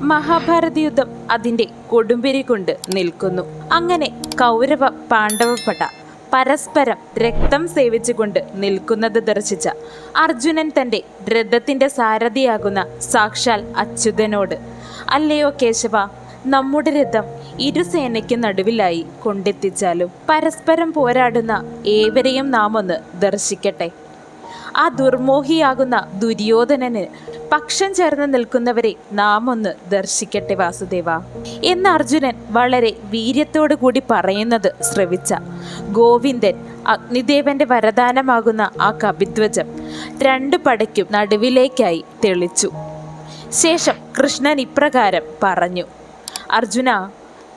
മഹാഭാരത യുദ്ധം അതിന്റെ കൊടുമ്പിരി കൊണ്ട് നിൽക്കുന്നു. അങ്ങനെ കൗരവ പാണ്ഡവപ്പട പരസ്പരം രക്തം സേവിച്ചുകൊണ്ട് നിൽക്കുന്നത് ദർശിച്ച അർജുനൻ തന്റെ രഥത്തിന്റെ സാരഥിയാകുന്ന സാക്ഷാൽ അച്യുതനോട് അല്ലയോ കേശവ നമ്മുടെ രഥം ഇരുസേനയ്ക്ക് നടുവിലായി കൊണ്ടെത്തിച്ചാലും പരസ്പരം പോരാടുന്ന ഏവരെയും നാം ഒന്ന് ദർശിക്കട്ടെ. ആ ദുർമോഹിയാകുന്ന ദുര്യോധനന് പക്ഷം ചേർന്ന് നിൽക്കുന്നവരെ നാം ഒന്ന് ദർശിക്കട്ടെ വാസുദേവ. എന്ന് അർജുനൻ വളരെ വീര്യത്തോടു കൂടി പറയുന്നത് ശ്രവിച്ച. ഗോവിന്ദൻ അഗ്നിദേവന്റെ വരദാനമാകുന്ന ആ കവിധ്വജം രണ്ടു പടയ്ക്കും നടുവിലേക്കായി തെളിച്ചു. ശേഷം കൃഷ്ണൻ ഇപ്രകാരം പറഞ്ഞു. അർജുന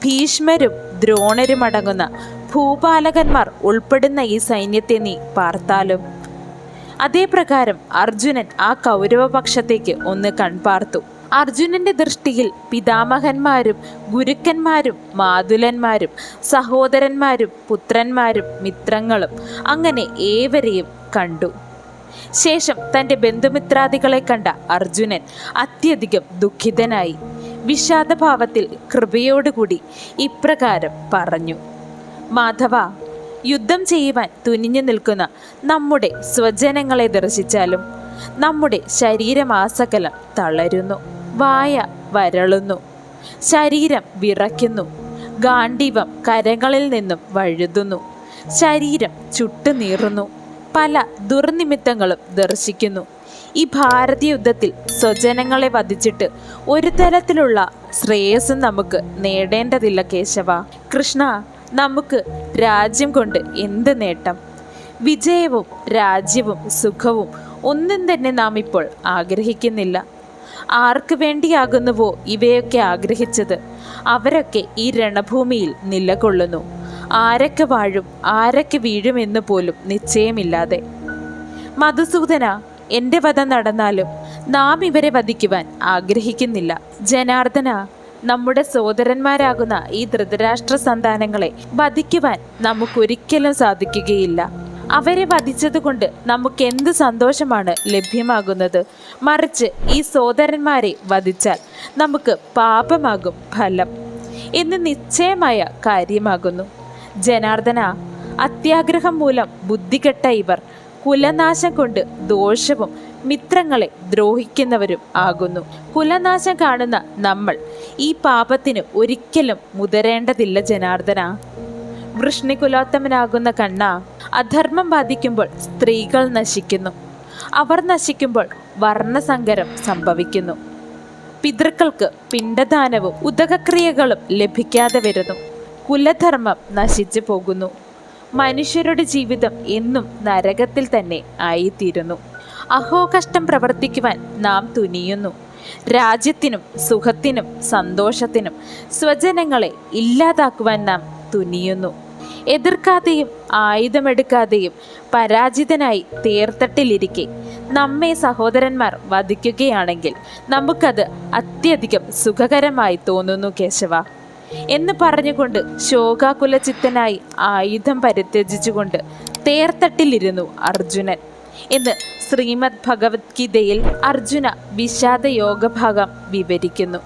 ഭീഷ്മരും ദ്രോണരും അടങ്ങുന്ന ഭൂപാലകന്മാർ ഉൾപ്പെടുന്ന ഈ സൈന്യത്തെ നീ പാർത്താലും? അതേ പ്രകാരം അർജുനൻ ആ കൗരവപക്ഷത്തേക്ക് ഒന്ന് കൺപാർത്തു. അർജുനന്റെ ദൃഷ്ടിയിൽ പിതാമഹന്മാരും ഗുരുക്കന്മാരും മാതുലന്മാരും സഹോദരന്മാരും പുത്രന്മാരും മിത്രങ്ങളും അങ്ങനെ ഏവരെയും കണ്ടു. ശേഷം തന്റെ ബന്ധുമിത്രാദികളെ കണ്ട അർജുനൻ അത്യധികം ദുഃഖിതനായി വിഷാദഭാവത്തിൽ കൃപയോടുകൂടി ഇപ്രകാരം പറഞ്ഞു. മാധവ യുദ്ധം ചെയ്യുവാൻ തുനിഞ്ഞു നിൽക്കുന്ന നമ്മുടെ സ്വജനങ്ങളെ ദർശിച്ചാലും നമ്മുടെ ശരീരമാസകലം തളരുന്നു വായ വരളുന്നു ശരീരം വിറയ്ക്കുന്നു ഗാണ്ഡീവം കരങ്ങളിൽ നിന്നും വഴുതുന്നു ശരീരം ചുട്ടുനീറുന്നു പല ദുർനിമിത്തങ്ങളും ദർശിക്കുന്നു. ഈ ഭാരതീയ യുദ്ധത്തിൽ സ്വജനങ്ങളെ വധിച്ചിട്ട് ഒരു തരത്തിലുള്ള ശ്രേയസ്സും നമുക്ക് നേടേണ്ടതില്ല കേശവ. കൃഷ്ണ നമുക്ക് രാജ്യം കൊണ്ട് എന്ത് നേട്ടം? വിജയവും രാജ്യവും സുഖവും ഒന്നും തന്നെ നാം ഇപ്പോൾ ആഗ്രഹിക്കുന്നില്ല. ആർക്ക് വേണ്ടിയാകുന്നുവോ ഇവയൊക്കെ ആഗ്രഹിച്ചത് അവരൊക്കെ ഈ രണഭൂമിയിൽ നിലകൊള്ളുന്നു. ആരൊക്കെ വാഴും ആരൊക്കെ വീഴുമെന്ന് പോലും നിശ്ചയമില്ലാതെ. മധുസൂദന എന്റെ വധം നടന്നാലും നാം ഇവരെ വധിക്കുവാൻ ആഗ്രഹിക്കുന്നില്ല. ജനാർദ്ദന നമ്മുടെ സഹോദരന്മാരാകുന്ന ഈ ധൃതരാഷ്ട്ര സന്താനങ്ങളെ വധിക്കുവാൻ നമുക്കൊരിക്കലും സാധിക്കുകയില്ല. അവരെ വധിച്ചതുകൊണ്ട് നമുക്ക് എന്ത് സന്തോഷമാണ് ലഭ്യമാകുന്നത്? മറിച്ച് ഈ സോദരന്മാരെ വധിച്ചാൽ നമുക്ക് പാപമാകും ഫലം. എന്ന് നിശ്ചയമായ കാര്യമാകുന്നു. ജനാർദ്ദന അത്യാഗ്രഹം മൂലം ബുദ്ധികെട്ട ഇവർ കുലനാശം കൊണ്ട് ദോഷവും മിത്രങ്ങളെ ദ്രോഹിക്കുന്നവരും ആകുന്നു. കുലനാശം കാണുന്ന നമ്മൾ ഈ പാപത്തിന് ഒരിക്കലും മുതരേണ്ടതില്ല ജനാർദ്ദന. വൃഷ്ണികുലോത്തമനാകുന്ന കണ്ണ അധർമ്മം ബാധിക്കുമ്പോൾ സ്ത്രീകൾ നശിക്കുന്നു. അവർ നശിക്കുമ്പോൾ വർണസങ്കരം സംഭവിക്കുന്നു. പിതൃക്കൾക്ക് പിണ്ടദാനവും ഉദകക്രിയകളും ലഭിക്കാതെ വരുന്നു. കുലധർമ്മം നശിച്ചു പോകുന്നു. മനുഷ്യരുടെ ജീവിതം എന്നും നരകത്തിൽ തന്നെ ആയിത്തീരുന്നു. അഹോ കഷ്ടം പ്രവർത്തിക്കുവാൻ നാം തുനിയുന്നു. രാജ്യത്തിനും സുഖത്തിനും സന്തോഷത്തിനും സ്വജനങ്ങളെ ഇല്ലാതാക്കുവാൻ നാം തുനിയുന്നു. എതിർക്കാതെയും ആയുധമെടുക്കാതെയും പരാജിതനായി തേർത്തട്ടിലിരിക്കെ നമ്മെ സഹോദരന്മാർ വധിക്കുകയാണെങ്കിൽ നമുക്കത് അത്യധികം സുഖകരമായി തോന്നുന്നു കേശവ. എന്ന് പറഞ്ഞുകൊണ്ട് ശോകാകുലചിത്തനായി ആയുധം പരിത്യജിച്ചുകൊണ്ട് തേർത്തട്ടിലിരുന്നു അർജുനൻ. എന്ന് ശ്രീമദ് ഭഗവത്ഗീതയിൽ അർജുന വിഷാദ യോഗഭാഗം വിവരിക്കുന്നു.